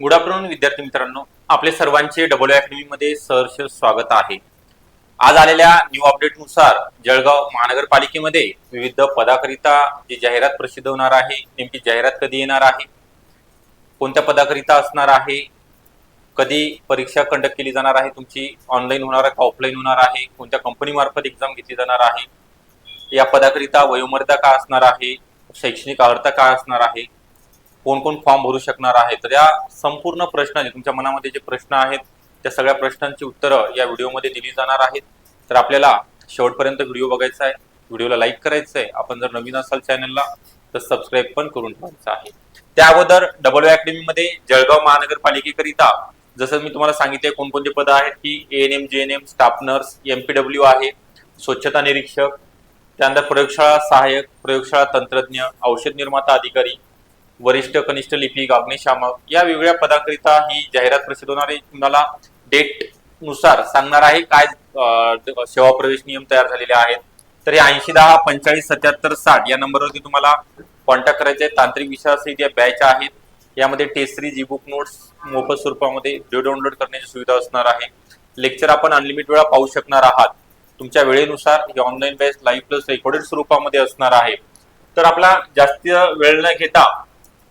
Good afternoon विद्यार्थी मित्रांनो आपले सर्वांचे डबल अकॅडमीमध्ये सहर्ष स्वागत आहे. आज आलेल्या न्यू अपडेटनुसार जळगाव महानगरपालिकेमध्ये विविध पदाकरिता जी जाहिरात प्रसिद्ध होणार आहे नेमकी जाहिरात कधी येणार आहे कोणत्या पदाकरिता असणार आहे कधी परीक्षा कंडक्ट केली जाणार आहे तुमची ऑनलाईन होणार आहे का ऑफलाईन होणार आहे कोणत्या कंपनीमार्फत एक्झाम घेतली जाणार आहे या पदाकरिता वयोमर्यादा काय असणार आहे शैक्षणिक अर्हता काय असणार आहे कोण कोण फॉर्म भरू शकणार आहे? तर या संपूर्ण प्रश्नाचे तुमच्या मनामध्ये जे प्रश्न आहेत त्या सगळ्या प्रश्नांची उत्तरं या व्हिडिओमध्ये दिली जाणार आहेत. तर आपल्याला शेवटपर्यंत व्हिडिओ बघायचा आहे. व्हिडिओला लाईक करायचं आहे आपण जर नवीन असाल चॅनलला तर सबस्क्राईब पण करून ठेवायचं आहे. त्या अगोदर डबल अकॅडमीमध्ये जळगाव महानगरपालिकेकरिता जसं मी तुम्हाला सांगितले कोणकोणते पद आहेत की N M J N M staff nurse MPW आहे स्वच्छता निरीक्षक त्यानंतर प्रयोगशाळा सहाय्यक प्रयोगशाळा तंत्रज्ञ औषध निर्माता अधिकारी वरिष्ठ कनिष्ठ लिपिक अग्निशामक या वेगवेगळ्या पदाकरिता ही जाहिरात प्रसिद्ध होणार आहे. तुम्हाला डेटनुसार सांगणार आहे काय सेवा प्रवेश नियम तयार झालेले आहेत. तर हे ऐंशी दहा पंचेचाळीस सत्याहत्तर साठ या नंबरवरती तुम्हाला कॉन्टॅक्ट करायचे आहे तांत्रिक विषयासहित या बॅच आहेत. यामध्ये test series e book notes मोफत स्वरूपामध्ये व्हिडिओ डाउनलोड करण्याची सुविधा असणार आहे. लेक्चर आपण अनलिमिटेड वेळा पाहू शकणार आहात. तुमच्या वेळेनुसार ही online batch live plus recorded स्वरूपामध्ये असणार आहे. तर आपला जास्त वेळ न घेता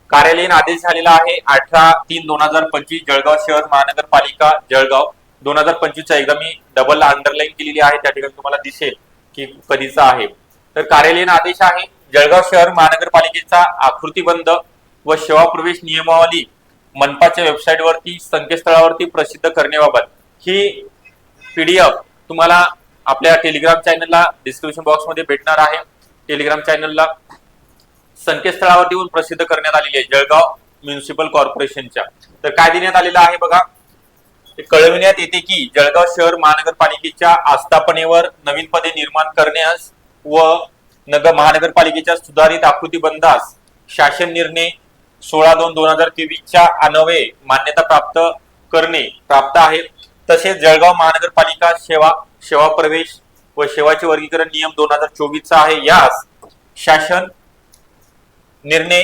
कार्यालयीन आदेश झालेला आहे. अठरा तीन दोन हजार पंचवीस जळगाव शहर महानगरपालिका जळगाव. दोन हजार पंचवीसचा एकदा मी डबल अंडरलाईन केलेली आहे. त्या ठिकाणी तुम्हाला दिसेल की कधीचा आहे. तर कार्यालयीन आदेश आहे. जळगाव शहर महानगरपालिकेचा आकृतीबंध व सेवा प्रवेश नियमावली मनपाच्या वेबसाईटवरती संकेतस्थळावरती प्रसिद्ध करण्याबाबत. ही पीडीएफ तुम्हाला आपल्या टेलिग्राम चॅनलला डिस्क्रिप्शन बॉक्समध्ये भेटणार आहे. टेलिग्राम चॅनलला संकेतस्थळावर येऊन प्रसिद्ध करण्यात आलेली आहे जळगाव म्युनिसिपल कॉर्पोरेशनच्या. तर काय देण्यात आलेलं आहे बघा? कळविण्यात येते की जळगाव शहर महानगरपालिकेच्या आस्थापनेवर नवीन पदे निर्माण करण्यास व नगर महानगरपालिकेच्या सुधारित आकृतीबंधास शासन निर्णय सोळा दोन दोन हजार तेवीसच्या अन्वये मान्यता प्राप्त करणे प्राप्त आहे. तसेच जळगाव महानगरपालिका सेवा सेवा प्रवेश व सेवाचे वर्गीकरण नियम दोन हजार चोवीसचा आहे. यास शासन निर्णय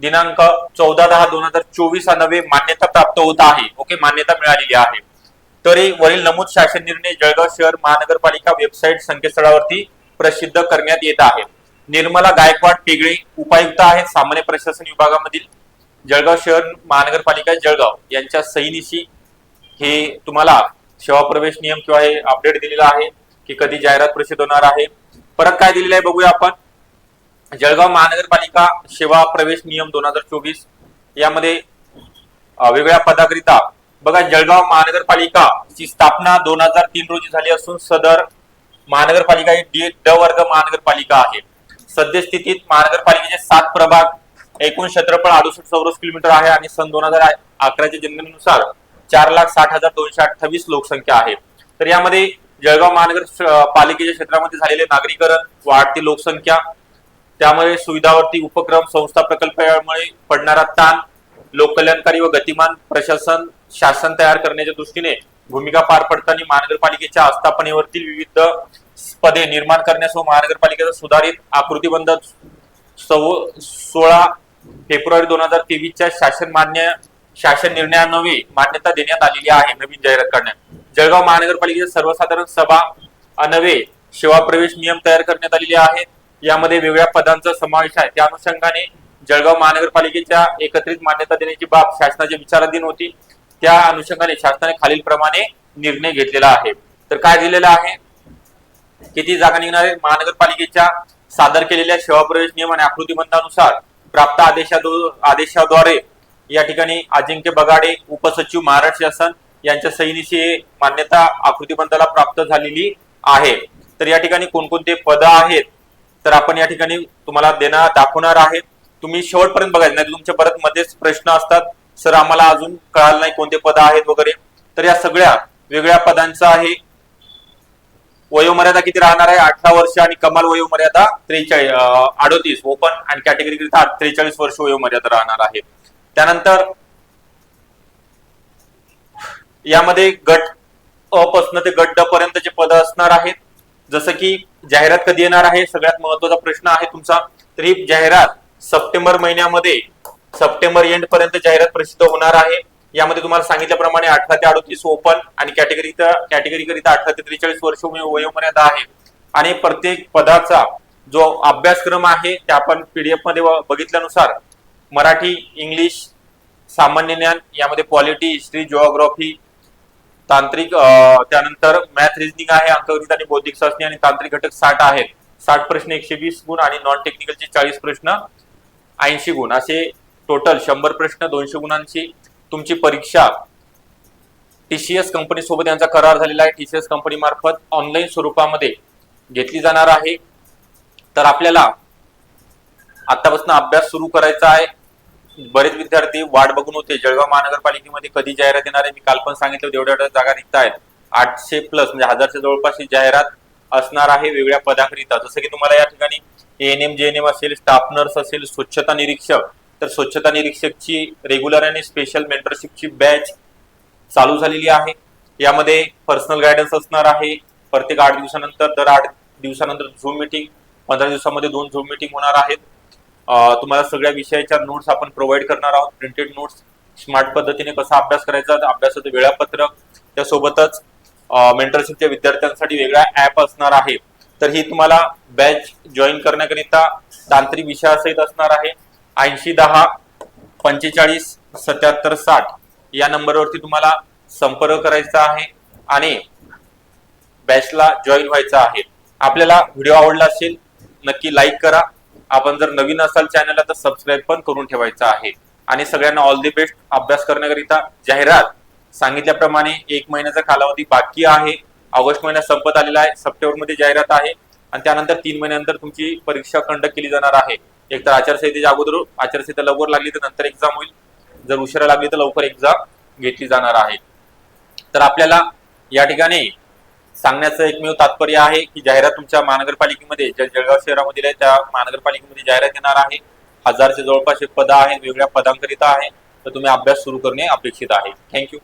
दिनांक चौदा दहा दोन हजार चोवीस हा नवे मान्यता प्राप्त होत आहे. ओके मान्यता मिळालेली आहे. तरी वरील नमूद शासन निर्णय जळगाव शहर महानगरपालिका वेबसाईट संकेतस्थळावरती प्रसिद्ध करण्यात येत आहे. निर्मला गायकवाड पेगळे उपायुक्त आहेत. सामान्य प्रशासन विभागामधील जळगाव शहर महानगरपालिका जळगाव यांच्या सहीनिशी हे तुम्हाला सेवा प्रवेश नियम किंवा हे अपडेट दिलेला आहे की कधी जाहिरात प्रसिद्ध होणार आहे. परत काय दिलेलं आहे बघूया आपण. जळगाव महानगरपालिका सेवा प्रवेश नियम दोन हजार चोवीस यामध्ये वेगवेगळ्या पदाकरिता बघा जळगाव महानगरपालिका ची स्थापना दोन हजार तीन रोजी झाली असून सदर महानगरपालिका ही डी ड वर्ग महानगरपालिका आहे. सद्यस्थितीत महानगरपालिकेचे सात प्रभाग एकूण क्षेत्रफळ अडुसष्ट चौरस किलोमीटर आहे आणि सन दोन हजार अकराच्या जनगणनेनुसार चार लाख साठ हजार दोनशे अठ्ठावीस लोकसंख्या आहे. तर यामध्ये जळगाव महानगर पालिकेच्या क्षेत्रामध्ये झालेले नागरीकरण वाढती लोकसंख्या त्यामुळे सुविधावरती उपक्रम संस्था प्रकल्पामुळे पडणारा ताण लोककल्याणकारी व गतिमान प्रशासन शासन तयार करण्याच्या दृष्टीने भूमिका पार पडताना महानगरपालिकेच्या आस्थापनेवरती विविध पदे निर्माण करण्यास व महानगरपालिकेचा सुधारित आकृतीबंध सव- सोळा फेब्रुवारी दोन हजार तेवीसच्या शासन मान्य शासन निर्णयान्वये मान्यता देण्यात आलेली आहे नवीन जाहिरात करण्यात. जळगाव महानगरपालिकेच्या सर्वसाधारण सभा अनवे सेवा प्रवेश नियम तयार करण्यात आलेले आहेत. यामध्ये वेगवेगळ्या पदांचा समावेश आहे. त्या अनुषंगाने जळगाव महानगरपालिकेच्या एकत्रित मान्यता देण्याची बाब शासनाच्या विचाराधीन होती. त्या अनुषंगाने शासनाने खालील प्रमाणे निर्णय घेतलेला आहे. तर काय दिलेलं आहे? किती जागा निघणार आहे महानगरपालिकेच्या सादर केलेल्या सेवा प्रवेश नियम आणि आकृतीबंधानुसार प्राप्त आदेशा आदेशाद्वारे या ठिकाणी अजिंक्य बगाडे उपसचिव महाराष्ट्र शासन यांच्या सहीनिशी मान्यता आकृतीबंधाला प्राप्त झालेली आहे. तर या ठिकाणी कोणकोणते पद आहेत? तर आपण या ठिकाणी तुम्हाला देणार दाखवणार आहे. तुम्ही शेवटपर्यंत बघायचं नाही तुमच्या परत मध्येच प्रश्न असतात. सर आम्हाला अजून कळालं नाही कोणते पद आहेत वगैरे. तर या सगळ्या वेगळ्या पदांचा आहे. वयोमर्यादा किती राहणार आहे? अठरा वर्ष आणि कमाल वयोमर्यादा त्रेचाळीस अडोतीस. ओपन आणि कॅटेगरी करिता त्रेचाळीस वर्ष वयोमर्यादा राहणार आहे. त्यानंतर यामध्ये गट अ पासून ते गट ड पर्यंतचे पद असणार आहेत. जसं की जाहिरात कधी येणार आहे? सगळ्यात महत्त्वाचा प्रश्न आहे तुमचा. तर ही जाहिरात सप्टेंबर महिन्यामध्ये सप्टेंबर एंड पर्यंत जाहिरात प्रसिद्ध होणार आहे. यामध्ये तुम्हाला सांगितल्याप्रमाणे अठरा ते अडतीस ओपन आणि कॅटेगरी कॅटेगरी करिता अठरा ते त्रेचाळीस वर्ष वयोमर्यादा आहे. आणि प्रत्येक पदाचा जो अभ्यासक्रम आहे ते आपण पीडीएफमध्ये व- बघितल्यानुसार मराठी इंग्लिश सामान्य ज्ञान यामध्ये पॉलिटी हिस्ट्री जिओग्राफी तांत्रिक त्यानंतर मॅथ रिजनिंग आहे अंकगणित आणि बौद्धिक चाचणी आणि तांत्रिक घटक साठ आहेत. साठ प्रश्न एकशे वीस गुण आणि नॉन टेक्निकलचे चाळीस प्रश्न ऐंशी गुण. असे टोटल शंभर प्रश्न दोनशे गुणांची तुमची परीक्षा टीसीएस कंपनी सोबत यांचा करार झालेला आहे. टीसीएस कंपनी मार्फत ऑनलाईन स्वरूपामध्ये घेतली जाणार आहे. तर आपल्याला आतापासून अभ्यास सुरू करायचा आहे. बरेच विद्यार्थी वाट बघून होते. जळगाव महानगरपालिकेमध्ये कधी जाहिरात येणार आहे? मी काल पण सांगितलं होतं, एवढ्या जागा निघत आहेत. आठशे प्लस म्हणजे हजारच्या जवळपास जाहिरात असणार आहे वेगळ्या पदाकरिता. जसं की तुम्हाला या ठिकाणी N M J N M असेल स्टाफ नर्स असेल स्वच्छता निरीक्षक तर स्वच्छता निरीक्षकची रेग्युलर आणि स्पेशल मेंटरशिपची बॅच चालू झालेली आहे. यामध्ये पर्सनल गायडन्स असणार आहे. प्रत्येक आठ दिवसानंतर दर आठ दिवसानंतर झूम मिटिंग पंधरा दिवसामध्ये दोन झूम मिटिंग होणार आहेत. तुम्हाला सगळ्या विषयाच्या नोट्स आपण प्रोव्हाइड करणार आहोत. प्रिंटेड नोट्स स्मार्ट पद्धतीने कसा अभ्यास करायचा अभ्यासाचं वेळापत्रक त्यासोबतच मेंटरशिपच्या विद्यार्थ्यांसाठी वेगळा ऍप असणार आहे. तर ही तुम्हाला बॅच जॉईन करण्याकरिता तांत्रिक विषयासहित असणार आहे. ऐंशी दहा पंचेचाळीस सत्याहत्तर साठ या नंबरवरती तुम्हाला संपर्क करायचा आहे आणि बॅचला जॉईन व्हायचं आहे. आपल्याला व्हिडिओ आवडला असेल नक्की लाईक करा. आपण जर नवीन असाल चॅनलला तर सबस्क्राईब पण करून ठेवायचं आहे. आणि सगळ्यांना ऑल दी बेस्ट अभ्यास करण्याकरिता जाहिरात सांगितल्याप्रमाणे एक महिन्याचा कालावधी बाकी आहे. ऑगस्ट महिना संपत आलेला आहे. सप्टेंबरमध्ये जाहिरात आहे. आणि त्यानंतर तीन महिन्यानंतर तुमची परीक्षा कंडक्ट केली जाणार आहे. एक तर आचारसंहितेच्या अगोदर आचारसंहिता लवकर लागली तर नंतर एक्झाम होईल. जर उशिरा लागली तर लवकर एक्झाम घेतली जाणार आहे. तर आपल्याला या ठिकाणी सांगण्याचं एकमेव तात्पर्य आहे की जाहिरात तुमच्या महानगरपालिकेमध्ये ज्या जळगाव शहरामधील आहे त्या महानगरपालिकेमध्ये जाहिरात येणार आहे. हजारच्या जवळपास पद आहेत वेगवेगळ्या पदांकरिता आहे. तर तुम्ही अभ्यास सुरू करणे अपेक्षित आहे. थँक्यू